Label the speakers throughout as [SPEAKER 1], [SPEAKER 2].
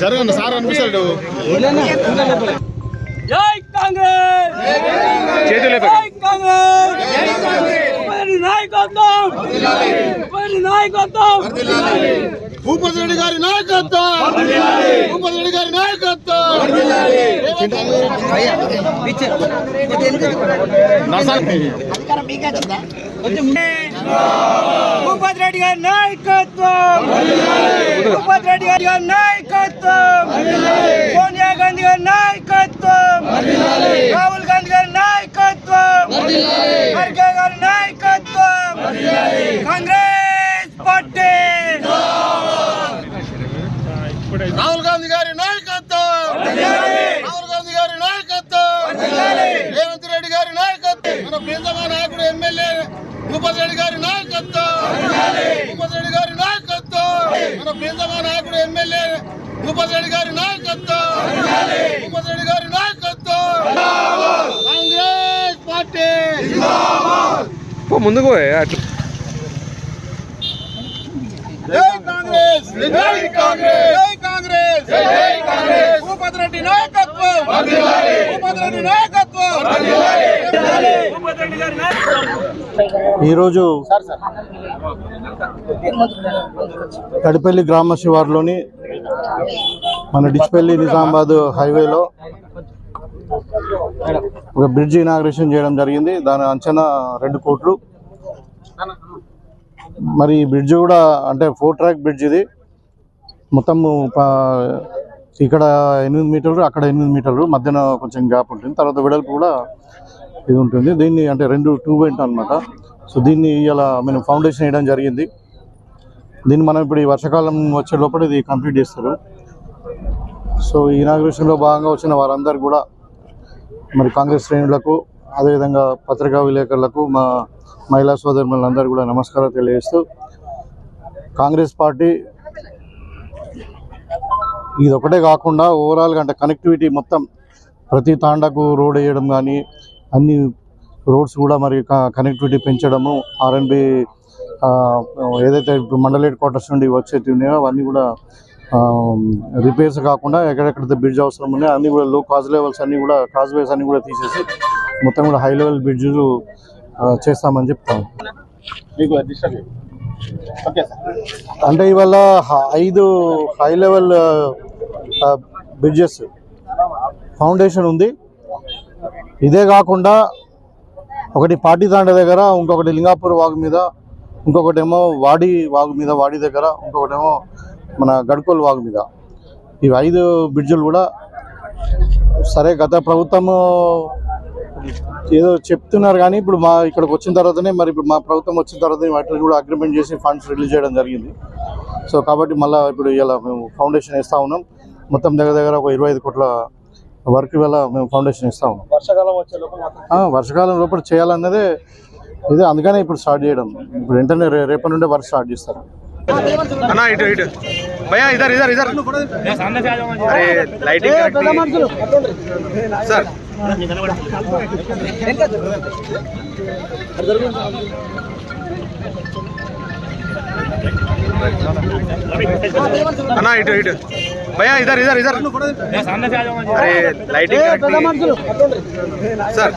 [SPEAKER 1] జరగండి సార్ అనిపిస్తాడు
[SPEAKER 2] జై కాంగ్రెస్
[SPEAKER 3] చేతులు
[SPEAKER 2] జై కాంగ్రెస్ ఉపరి నాయకత్వం.
[SPEAKER 1] భూపతి రెడ్డి గారి నాయకత్వం. భూపతి రెడ్డి గారి నాయకత్వం.
[SPEAKER 2] భూపతి రెడ్డి గారి నాయకత్వం. భూపతి రెడ్డి గారి నాయకత్వం. సోనియా గాంధీ గారి నాయకత్వం. రాహుల్ గాంధీ గారి నాయకత్వం. ఖర్గే గారి నాయకత్వం కాంగ్రెస్ పార్టీ
[SPEAKER 1] రాహుల్ గాంధీ గారి నాయకత్వం రాహుల్ గాంధీ గారి నాయకత్వం రేవంత్ రెడ్డి గారి నాయకత్వం మన ప్రియతమ నాయకుడు ఎమ్మెల్యే భూపతి రెడ్డి గారి నాయకత్వం. భూపతి రెడ్డి గారి నాయకత్వం. మన ప్రియతమ నాయకుడు ఎమ్మెల్యే భూపతి రెడ్డి గారి నాయకత్వం. భూపతి రెడ్డి గారి నాయకత్వం. కాంగ్రెస్ పార్టీ.
[SPEAKER 3] ముందుకు పోయే అట్లా
[SPEAKER 1] జై కాంగ్రెస్. జై కాంగ్రెస్. జై కాంగ్రెస్. భూపతి రెడ్డి నాయకత్వం.
[SPEAKER 4] ఈరోజు తడిపల్లి గ్రామ శివారులోని మన డిచ్పల్లి నిజామాబాద్ హైవేలో ఒక బ్రిడ్జ్ ఇనాగ్రేషన్ చేయడం జరిగింది. దాని అంచనా రెండు కోట్లు. మరి ఈ బ్రిడ్జ్ కూడా అంటే ఫోర్ ట్రాక్ బ్రిడ్జ్ ఇది. మొత్తం ఇక్కడ ఎనిమిది మీటర్లు అక్కడ ఎనిమిది మీటర్లు మధ్యన కొంచెం గ్యాప్ ఉంటుంది. తర్వాత వెడల్పు కూడా ఇది ఉంటుంది. దీన్ని అంటే రెండు టూ వెంట్ అనమాట సో దీన్ని ఇలా మనం ఫౌండేషన్ వేయడం జరిగింది. దీన్ని మనం ఇప్పుడు ఈ వర్షాకాలం వచ్చే లోపల ఇది కంప్లీట్ చేస్తారు. సో ఈ ఇనాగ్రేషన్లో భాగంగా వచ్చిన వారందరూ కూడా మరి కాంగ్రెస్ శ్రేణులకు అదేవిధంగా పత్రికా విలేకరులకు మా మహిళా సోదరులందరూ కూడా నమస్కారం తెలియజేస్తూ కాంగ్రెస్ పార్టీ ఇది ఒకటే కాకుండా ఓవరాల్గా అంటే కనెక్టివిటీ మొత్తం ప్రతి తాండాకు రోడ్ వేయడం కానీ అన్ని రోడ్స్ కూడా మరి కనెక్టివిటీ పెంచడము ఆర్ఎన్బి ఏదైతే ఇప్పుడు మండల్ హెడ్ క్వార్టర్స్ నుండి వచ్చేటివి ఉన్నాయో అవన్నీ కూడా రిపేర్స్ కాకుండా ఎక్కడెక్కడైతే బ్రిడ్జ్ అవసరం ఉన్నాయో అన్ని కూడా లో కాజ్ లెవెల్స్ అన్ని కూడా కాజ్ వేస్ అన్ని కూడా తీసేసి మొత్తం కూడా హై లెవెల్ బ్రిడ్జ్లు చేస్తామని చెప్తాము.
[SPEAKER 1] మీకు
[SPEAKER 4] అంటే ఇవాళ హ- ఐదు హై లెవెల్ బ్రిడ్జెస్ ఫౌండేషన్ ఉంది. ఇదే కాకుండా ఒకటి పాటితాండ దగ్గర ఇంకొకటి లింగాపూర్ వాగు మీద ఇంకొకటేమో వాడి వాగు మీద వాడి దగ్గర ఇంకొకటేమో మన గడ్కోల్ వాగు మీద. ఇవి ఐదు బ్రిడ్జులు కూడా సరే గత ప్రభుత్వము ఏదో చెప్తున్నారు కానీ ఇప్పుడు మా ఇక్కడికి వచ్చిన తర్వాతనే మరి ఇప్పుడు మా ప్రభుత్వం వచ్చిన తర్వాత వాటిని కూడా అగ్రిమెంట్ చేసి ఫండ్స్ రిలీజ్ చేయడం జరిగింది. సో కాబట్టి మళ్ళీ ఇప్పుడు ఇలా మేము ఫౌండేషన్ ఇస్తా ఉన్నాం. మొత్తం దగ్గర దగ్గర ఒక ఇరవై ఐదు కోట్ల వర్క్ వల్ల మేము ఫౌండేషన్ ఇస్తా ఉన్నాం.
[SPEAKER 1] వర్షాకాలం వచ్చే
[SPEAKER 4] వర్షాకాలం లోపల చేయాలన్నదే ఇదే అందుకనే ఇప్పుడు స్టార్ట్ చేయడం. ఇప్పుడు వెంటనే రేపటి నుండే వర్క్ స్టార్ట్ చేస్తారు.
[SPEAKER 3] అన్నా ఇటు ఇటు. భయ్యా ఇదర్ ఇదర్ ఇదర్ అరే లైటింగ్ సార్ అన్నా ఇటు ఇటు. భయ్యా ఇద్దరు ఇద్దరు ఇద్దరు. అరే లైటింగ్ సార్.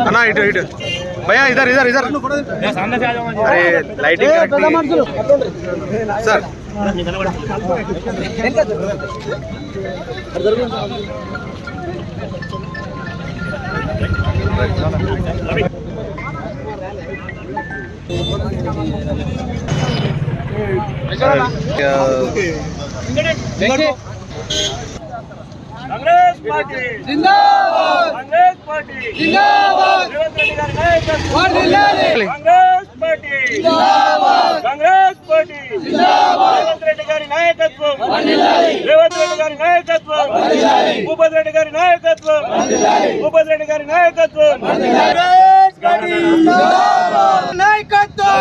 [SPEAKER 3] అన్నా ఇటు ఇటు. భయ్యా ఇద్దరు ఇద్దరు ఇద్దరు అరే లైటింగ్ సార్
[SPEAKER 2] కాంగ్రెస్ పార్టీ. జిందాబాద్! కాంగ్రెస్ పార్టీ. జిందాబాద్! రేవంత్ రెడ్డి గారి నాయకత్వం. కాంగ్రెస్ పార్టీ. జిందాబాద్! కాంగ్రెస్ పార్టీ. జిందాబాద్! రేవంత్ రెడ్డి గారి నాయకత్వం. రేవంత్ రెడ్డి గారి నాయకత్వం. భూపతి రెడ్డి గారి నాయకత్వం. భూపతి రెడ్డి గారి నాయకత్వం. కాంగ్రెస్ పార్టీ. నాయకత్వం.